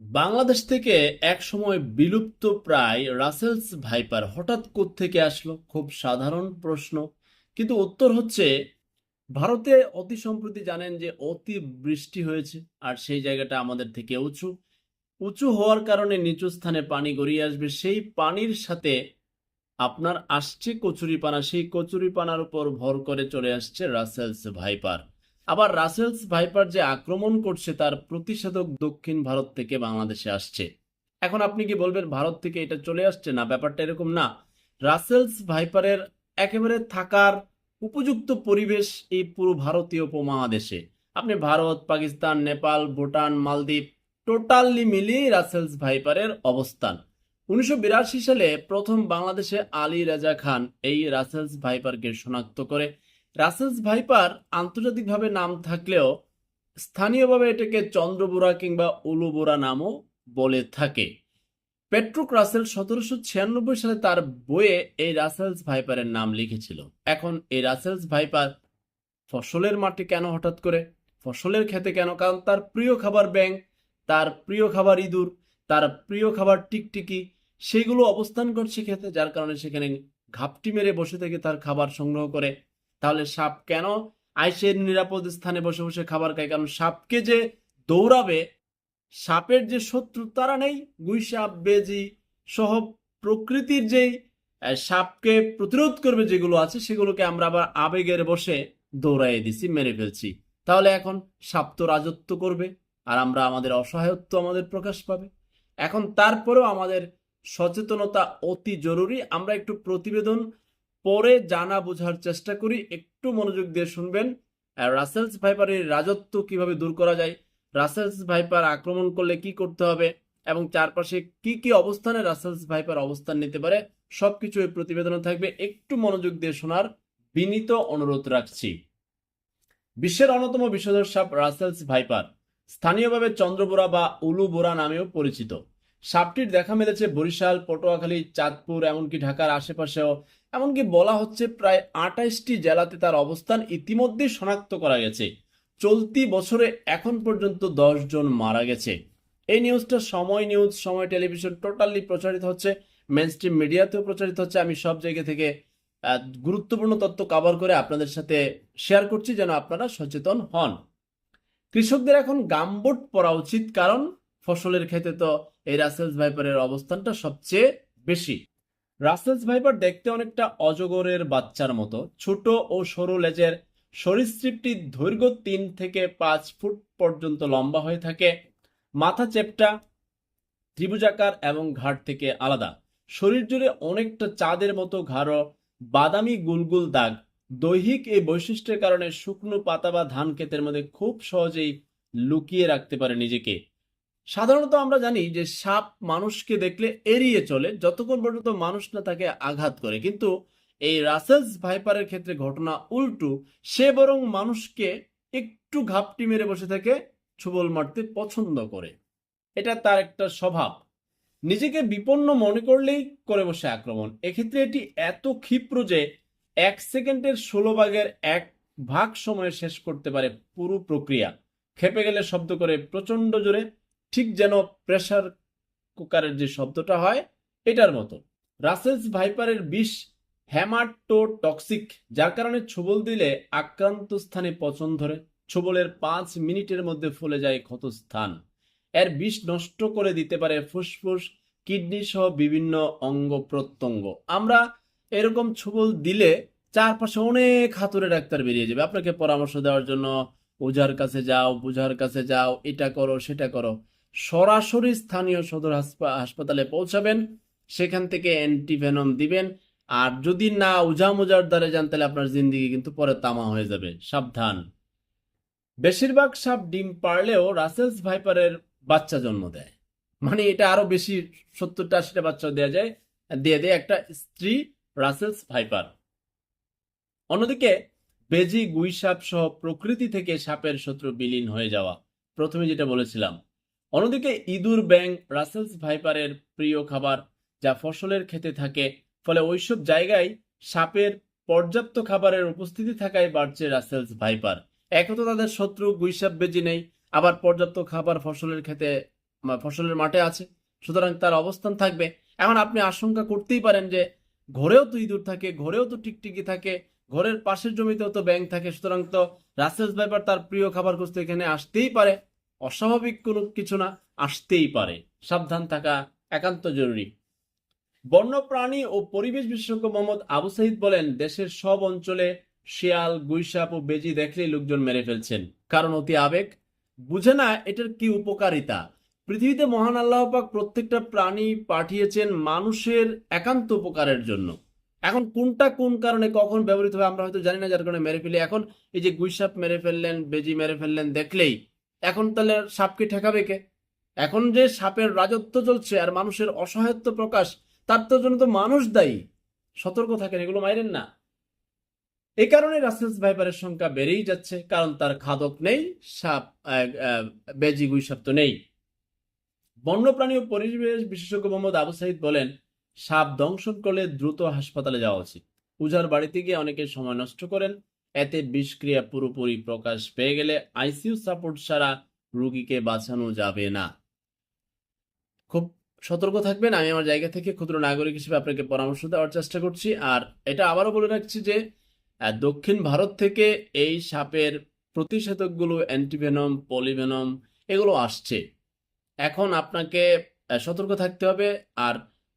বাংলাদেশ থেকে এক সময় বিলুপ্ত প্রায় রাসেলস ভাইপার হঠাৎ থেকে আসলো? খুব সাধারণ প্রশ্ন। কিন্তু উত্তর হচ্ছে, ভারতে অতি সম্প্রতি জানেন যে অতি বৃষ্টি হয়েছে, আর সেই জায়গাটা আমাদের থেকে উঁচু। উঁচু হওয়ার কারণে নিচু স্থানে পানি গড়িয়ে আসবে। সেই পানির সাথে আপনার আসছে কচুরিপানা। সেই কচুরিপানার উপর ভর করে চলে আসছে রাসেলস ভাইপার। আবার রাসেলস ভাইপার যে আক্রমণ করছে, তার প্রতিষেধক দক্ষিণ ভারত থেকে বাংলাদেশে আসছে। এখন আপনি কি বলবেন, ভারত থেকে এটা চলে আসছে? না, ব্যাপারটা এরকম না। রাসেলস ভাইপারের একেবারে থাকার উপযুক্ত পরিবেশ এই পুরো ভারতীয় উপমহাদেশে। আপনি ভারত, পাকিস্তান, নেপাল, ভুটান, মালদ্বীপ, টোটালি মিলিয়ে রাসেলস ভাইপারের অবস্থান। উনিশশো বিরাশি সালে প্রথম বাংলাদেশে আলী রাজা খান এই রাসেলস ভাইপারকে শনাক্ত করে রাসেলস ভাইপার আন্তর্জাতিকভাবে নাম থাকলেও স্থানীয়ভাবে এটাকে চন্দ্রবোরা কিংবা উলুবোরা নামও বলে থাকে। পেট্রুক রাসেল সতেরোশো ছিয়ানব্বই সালে তার বইয়ে এই রাসেলস ভাইপারের নাম লিখেছিল। এখন এই রাসেলস ভাইপার ফসলের মাঠে কেন হঠাৎ করে? ফসলের খেতে কেন? কারণ তার প্রিয় খাবার ব্যাং তার প্রিয় খাবার ইঁদুর, তার প্রিয় খাবার টিকটিকি, সেগুলো অবস্থান করছে খেতে যার কারণে সেখানে ঘাপটি মেরে বসে থেকে তার খাবার সংগ্রহ করে তাহলে সাপ কেন আইসের নিরাপদ স্থানে বসে বসে খাবার খায়? কারণ সাপকে যে দৌড়াবে, সাপের যে শত্রু তারা নেই। গুই সাপ, বেজি সহ প্রকৃতির যেই সাপকে প্রতিরোধ করবে যেগুলো আছে, সেগুলোকে আমরা আবার আবেগের বসে দৌড়াইয়ে দিছি, মেরে ফেলছি। তাহলে এখন সাপ তো রাজত্ব করবে, আর আমরা আমাদের অসহায়ত্ব আমাদের প্রকাশ পাবে। এখন তারপরেও আমাদের সচেতনতা অতি জরুরি। আমরা একটু প্রতিবেদন পরে জানা বোঝার চেষ্টা করি, একটু মনোযোগ দিয়ে শুনবেন। রাসেলস ভাইপারের রাজত্ব কীভাবে দূর করা যায়, রাসেলস ভাইপার আক্রমণ করলে কি করতে হবে, এবং চারপাশে কি কি অবস্থানে রাসেলস ভাইপার অবস্থান নিতে পারে, সবকিছু এই প্রতিবেদনে থাকবে। একটু মনোযোগ দিয়ে শোনার বিনীত অনুরোধ রাখছি। বিশ্বের অন্যতম বিষধর সাপ রাসেলস ভাইপার, স্থানীয়ভাবে চন্দ্রবোরা বা উলুবোরা নামেও পরিচিত। সাপটির দেখা মিলেছে বরিশাল, পটুয়াখালী, চাঁদপুর, এমনকি ঢাকার আশেপাশেও এমনকি বলা হচ্ছে প্রায় আঠাইশটি জেলাতে তার অবস্থান ইতিমধ্যে শনাক্ত করা গেছে। চলতি বছরে এখন পর্যন্ত জন মারা গেছে। এই নিউজটা সময় নিউজ, সময় টেলিভিশন টোটালি প্রচারিত হচ্ছে মেন স্ট্রিম মিডিয়াতেও প্রচারিত হচ্ছে। আমি সব জায়গা থেকে গুরুত্বপূর্ণ তথ্য কভার করে আপনাদের সাথে শেয়ার করছি যেন আপনারা সচেতন হন। কৃষকদের এখন গামবোট পরা উচিত, কারণ ফসলের ক্ষেত্রে তো এই রাসেলস ভাইপারের অবস্থানটা সবচেয়ে বেশি। রাসেলস ভাইপার দেখতে অনেকটা অজগরের বাচ্চার মতো। ছোট ও সরু লেজের সরীসৃপটির দৈর্ঘ্য তিন থেকে পাঁচ ফুট পর্যন্ত লম্বা হয়ে থাকে। মাথা চেপটা ত্রিভুজাকার এবং ঘাট থেকে আলাদা। শরীর জুড়ে অনেকটা চাঁদের মতো ঘাড়ো বাদামি গুলগুল দাগ। দৈহিক এই বৈশিষ্ট্যের কারণে শুকনো পাতা বা ধান ক্ষেতের মধ্যে খুব সহজেই লুকিয়ে রাখতে পারে নিজেকে। সাধারণত আমরা জানি যে সাপ মানুষকে দেখলে এড়িয়ে চলে, যতক্ষণ পর্যন্ত মানুষ না তাকে আঘাত করে। কিন্তু এই রাসেলস ভাইপারের ক্ষেত্রে ঘটনা উল্টু, সে বরং মানুষকে একটু ঘাপটি মেরে বসে থেকে ছুবল মারতে পছন্দ করে। এটা তার একটা স্বভাব। নিজেকে বিপন্ন মনে করলেই করে বসে আক্রমণ। এক্ষেত্রে এটি এত ক্ষিপ্র যে এক সেকেন্ডের ষোলো ভাগের এক ভাগ সময়ে শেষ করতে পারে পুরো প্রক্রিয়া। খেপে গেলে শব্দ করে প্রচণ্ড জোরে ঠিক যেন প্রেসার কুকারের যে শব্দটা হয়, এটার মতো। রাসেলস ভাইপারের বিষ হ্যামাটোটক্সিক যার কারণে ছবল দিলে আক্রান্ত স্থানে পচন ধরে। ছবলের পাঁচ মিনিটের মধ্যে ফুলে যায় ক্ষত স্থান এর বিষ নষ্ট করে দিতে পারে ফুসফুস, কিডনি সহ বিভিন্ন অঙ্গ প্রত্যঙ্গ। আমরা এরকম ছবল দিলে চারপাশে অনেক হাতুড়ে ডাক্তার বেরিয়ে যাবে। আপনাকে পরামর্শ দেওয়ার জন্য ওঝার কাছে যাও বুঝার কাছে যাও, এটা করো, সেটা করো। সরাসরি স্থানীয় সদর হাসপা- হাসপাতালে পৌঁছাবেন, সেখান থেকে অ্যান্টিভেনম দিবেন, আর যদি না উজা মুজার দ্বারা যান, তাহলে আপনার জিন্দিগি কিন্তু পরে তামা হয়ে যাবে। সাবধান। বেশিরভাগ সাপ ডিম পারলেও রাসেলস ভাইপারের বাচ্চা জন্ম দেয়। মানে এটা আরও বেশি সত্তরটা আশিটা বাচ্চা দেওয়া যায়, দিয়ে দেয় একটা স্ত্রী রাসেলস ভাইপার। অন্যদিকে বেজি, গুই সাপ সহ প্রকৃতি থেকে সাপের শত্রু বিলীন হয়ে যাওয়া। প্রথমে যেটা বলেছিলাম অন্যদিকে ইঁদুর ব্যাং রাসেলস ভাইপারের প্রিয় খাবার, যা ফসলের খেতে থাকে, ফলে ওইসব জায়গায় সাপের পর্যাপ্ত খাবারের উপস্থিতি থাকায় বাড়ছে রাসেলস ভাইপার। এক তো তাদের শত্রু গুইসাপ বেজি নেই, আবার পর্যাপ্ত খাবার ফসলের খেতে ফসলের মাঠে আছে। সুতরাং তার অবস্থান থাকবে। এখন আপনি আশঙ্কা করতেই পারেন যে ঘরেও তো ইঁদুর থাকে, ঘরেও তো টিকটিকি থাকে, ঘরের পাশের জমিতেও তো ব্যাঙ থাকে। সুতরাং তো রাসেলস ভাইপার তার প্রিয় খাবার খুঁজতে এখানে আসতেই পারে। অস্বাভাবিক কোনো কিছু না, আসতেই পারে। সাবধান থাকা একান্ত জরুরি। বন্যপ্রাণী ও পরিবেশ বিশেষজ্ঞ মোহাম্মদ আবু সাইদ বলেন, দেশের সব অঞ্চলে শিয়াল, গুইসাপ ও বেজি দেখলেই লোকজন মেরে ফেলছেন। কারণ অতি আবেগ। বুঝে না এটার কি উপকারিতা। পৃথিবীতে মহান আল্লাহ পাক প্রত্যেকটা প্রাণী পাঠিয়েছেন মানুষের একান্ত উপকারের জন্য। এখন কোনটা কোন কারণে কখন ব্যবহৃত হবে আমরা হয়তো জানি না, যার কারণে মেরে ফেলি। এখন এই যে গুইসাপ মেরে ফেললেন, বেজি মেরে ফেললেন দেখলেই এখন তাহলে সাপকে ঠেকাবে কে? এখন যে সাপের রাজত্ব চলছে আর মানুষের অসহায়ত্ব প্রকাশ, তার তো জন্য তো মানুষ দায়ী। সতর্ক থাকেন, এগুলো মাইরেন না। এই কারণে রাসেলস ভাইপারের সংখ্যা বেড়েই যাচ্ছে, কারণ তার খাদক নেই, সাপ বেজি গুইসাপ তো নেই। বন্যপ্রাণী ও পরিবেশ বিশেষজ্ঞ মোহাম্মদ আবু সাইদ বলেন, সাপ দংশন করলে দ্রুত হাসপাতালে যাওয়া উচিত। উজার বাড়িতে গিয়ে অনেকে সময় নষ্ট করেন এতে বিষক্রিয়া পুরোপুরি প্রকাশ পেয়ে গেলে আইসিইউ সাপোর্ট ছাড়া রুগীকে বাঁচানো যাবে না। খুব সতর্ক থাকবেন, আমি আমার জায়গা থেকে ক্ষুদ্র নাগরিক হিসেবে আপনাকে পরামর্শ দেওয়ার চেষ্টা করছি। আর এটা আবারও বলে রাখছি যে দক্ষিণ ভারত থেকে এই সাপের প্রতিষেধকগুলো, অ্যান্টিভেনম, পলিভেনম, এগুলো আসছে। এখন আপনাকে সতর্ক থাকতে হবে। আর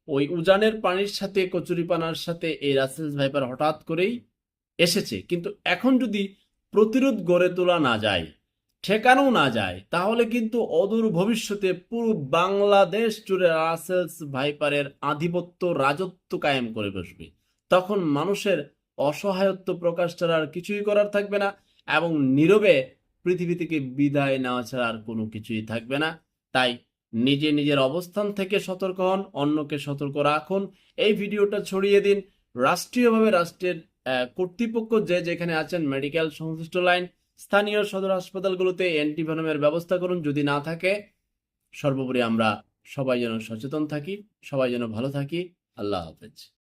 ওই উজানের পানির সাথে, কচুরিপানার সাথে এই রাসেলস ভাইপার হঠাৎ করেই এসেছে। কিন্তু এখন যদি প্রতিরোধ গড়ে তোলা না যায়, ঠেকানো না যায়, তাহলে কিন্তু অদূর ভবিষ্যতে পুরো বাংলাদেশ জুড়ে রাসেলস ভাইপারের আধিপত্য রাজত্ব কায়েম করে বসবে। তখন মানুষের অসহায়ত্ব প্রকাশ ছাড়া আর কিছুই করার থাকবে না এবং নীরবে পৃথিবী থেকে বিদায় নেওয়া ছাড়া আর কোনো কিছুই থাকবে না। তাই নিজে নিজের অবস্থান থেকে সতর্ক হন, অন্যকে সতর্ক রাখুন। এই ভিডিওটা ছড়িয়ে দিন। রাষ্ট্রীয়ভাবে রাষ্ট্রের কর্তৃপক্ষ যে যেখানে আছেন মেডিকেল সংশ্লিষ্ট লাইন স্থানীয় সদর হাসপাতালগুলোতে অ্যান্টিভেনমের ব্যবস্থা করুন। যদি না থাকে, সর্বোপরি আমরা সবাই যেন সচেতন থাকি, সবাই যেন ভালো থাকি। আল্লাহ হাফেজ।